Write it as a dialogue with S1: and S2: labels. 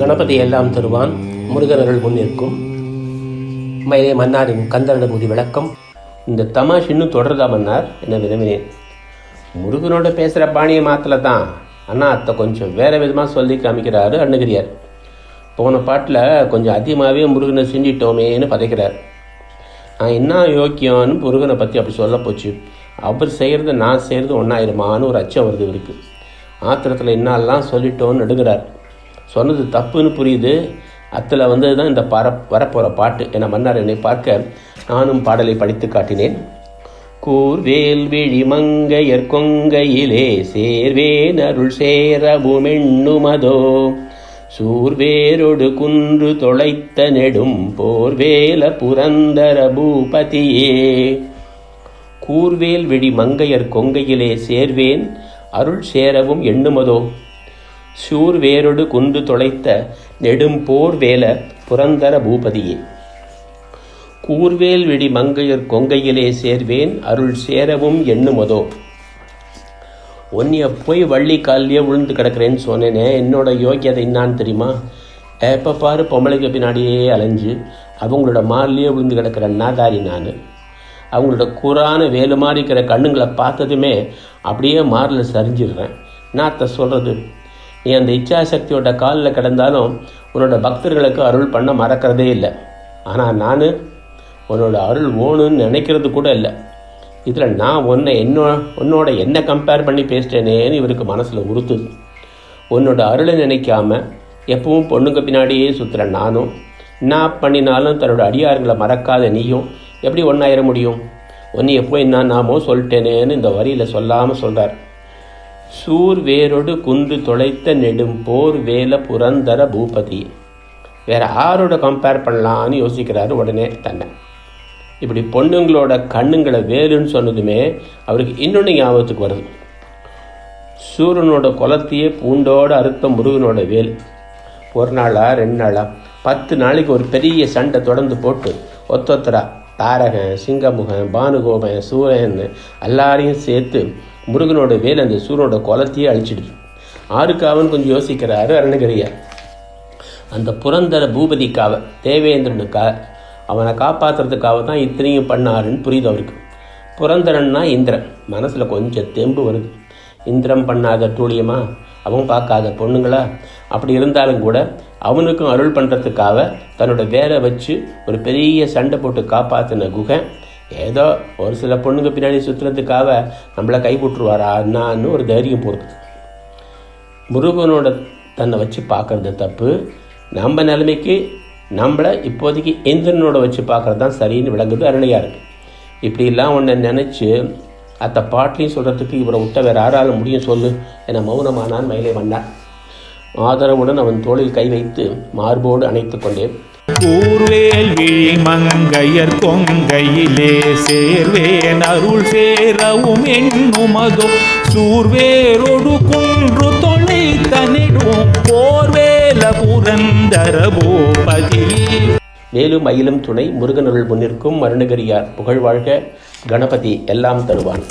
S1: கணபதி எல்லாம் தருவான். முருகனர்கள் முன்னிற்கும் மயிலே மன்னாரின் கந்தரனுபூதி விளக்கம். இந்த தமாஷ் இன்னும் தொடருதா மன்னார்? என விரும்பினேன் முருகனோட பேசுகிற பாணியை மாத்தில தான் அண்ணா அத்தை கொஞ்சம் வேற விதமாக சொல்லி காமிக்கிறாரு அண்ணுகிறியார் போன பாட்டில் கொஞ்சம் அதிகமாகவே முருகனை செஞ்சிட்டோமேன்னு பதைக்கிறார். நான் என்ன யோக்கியம்னு முருகனை பற்றி அப்படி சொல்ல போச்சு. அவர் செய்கிறது நான் செய்கிறது ஒன்றாயிருமான்னு ஒரு அச்சம் வருது இவருக்கு. ஆத்திரத்தில் என்னெல்லாம் சொல்லிட்டோன்னு நடுங்கிறார். சொன்னது தப்புன்னு புரியுது. அத்தில் வந்தது தான் இந்த பர வரப்போகிற பாட்டு. என மன்னார் என்னை பார்க்க நானும் பாடலை படித்து காட்டினேன். கூர்வேல் விழி மங்கையர் கொங்கையிலே சேர்வேன் அருள் சேரவுமெண்ணுமதோ சூர்வேரொடு குன்று தொலைத்த நெடும் போர்வேல புரந்தர பூபதியே. கூர்வேல் விழி மங்கையர் கொங்கையிலே சேர்வேன் அருள் சேரவும் எண்ணுமதோ. சூர்வேரொடு குந்து தொலைத்த நெடும் போர்வேல புரந்தர பூபதியே. கூர்வேல் விடி மங்கையர் கொங்கையிலே சேர்வேன் அருள் சேரவும் எண்ணுமதோ ஒன்னிய போய் வள்ளி காலிலேயே விழுந்து கிடக்கிறேன்னு சொன்னேனே என்னோட யோக்கியதை என்னான்னு தெரியுமா? எப்போ பாரு பொம்பளைக்கு பின்னாடியே அலைஞ்சு அவங்களோட மாலிலேயே விழுந்து கிடக்கிற நாதாரி நான். அவங்களோட கூரான வேலு மாதிரி இருக்கிற கண்ணுங்களை பார்த்ததுமே அப்படியே மாரில் சரிஞ்சிடுறேன். நாத்த சொல்கிறது நீ அந்த இச்சாசக்தியோட காலில் கிடந்தாலும் உன்னோட பக்தர்களுக்கு அருள் பண்ண மறக்கிறதே இல்லை. ஆனால் நான் உன்னோட அருள் ஓணுன்னு நினைக்கிறது கூட இல்லை. இதில் நான் உன்னை என்னோ உன்னோட என்ன கம்பேர் பண்ணி பேசிட்டேனேன்னு இவருக்கு மனசில் உறுத்துது. உன்னோட அருளை நினைக்காம எப்பவும் பொண்ணுங்க பின்னாடியே சுற்றுற நானும் என்ன பண்ணினாலும் தன்னோட அடியார்களை மறக்காத நீயும் எப்படி ஒன்றாயிர முடியும்? உன்னை எப்போ என்ன நாமோ சொல்லிட்டேனேன்னு இந்த வரியில் சொல்லாமல் சொல்கிறார் சூர் வேரோடு குன்று தொலைத்த நெடும் போர் வேல புரந்தர பூபதி. வேற யாரோட கம்பேர் பண்ணலான்னு யோசிக்கிறாரு உடனே தன்னை. இப்படி பொண்ணுங்களோட கண்ணுங்களை வேலுன்னு சொன்னதுமே அவருக்கு இன்னொன்று ஞாபகத்துக்கு வருது. சூரனோட குலத்தையே பூண்டோட அறுத்த முருகனோட வேல். ஒரு நாளா ரெண்டு நாளா பத்து நாளைக்கு ஒரு பெரிய சண்டை தொடர்ந்து போட்டு ஒத்தொத்தரா தாரகன் சிங்கமுகன் பானுகோபன் சூரன் எல்லாரையும் சேர்த்து முருகனோட வேல் அந்த சூரனோட குலத்தையே அழிச்சிடுச்சு ஆறுக்காவன் கொஞ்சம் யோசிக்கிறாரு அருணகிரியார். அந்த புரந்தர பூபதிக்காக தேவேந்திரனுக்காக அவனை காப்பாற்றுறதுக்காக தான் இத்தனையும் பண்ணாருன்னு புரியுது அவருக்கு. புரந்தரன்னா இந்திரன். மனசில் கொஞ்சம் தெம்பு வருது. இந்திரம் பண்ணாத டூழியமா அவன் பார்க்காத பொண்ணுங்களா? அப்படி இருந்தாலும் கூட அவனுக்கும் அருள் பண்ணுறதுக்காக தன்னோட வேரை வச்சு ஒரு பெரிய சண்டை போட்டு காப்பாற்றின குகை ஏதோ ஒரு சில பொண்ணுங்க பின்னாடி சுற்றுறதுக்காக நம்மளை கைவிட்டுருவாரா அண்ணான்னு ஒரு தைரியம் பொறுத்து முருகனோட தன்னை வச்சு பார்க்குறது தப்பு. நம்ம நிலைமைக்கு நம்மளை இப்போதைக்கு இந்திரனோட வச்சு பார்க்கறது தான் சரின்னு விளங்குது அருணையாக இருக்குது இப்படிலாம் ஒன்றை நினச்சி அத்த பாட்டிலையும் சொல்கிறதுக்கு இவரை விட்ட வேறு யாரால முடியும் சொல்லு என மௌனமானான் மயிலை வந்தான் ஆதரவுடன் அவன் தோளில் கை வைத்து மார்போடு அணைத்து கொண்டேன்.
S2: கூர்வேல் விழி மங்கையர் கொங்கையிலே சேர்வேன் அருள் சேரவும் எண்ணுமதோ சூர்வேரொடு குன்று தொலை தனிடும் போர்வேல புரந்தர பூபதி
S1: மேலும் மயிலும் துணை முருகனருள் முன்னிற்கும் அருணகிரியார் புகழ் வாழ்க கணபதி எல்லாம் தருவான்.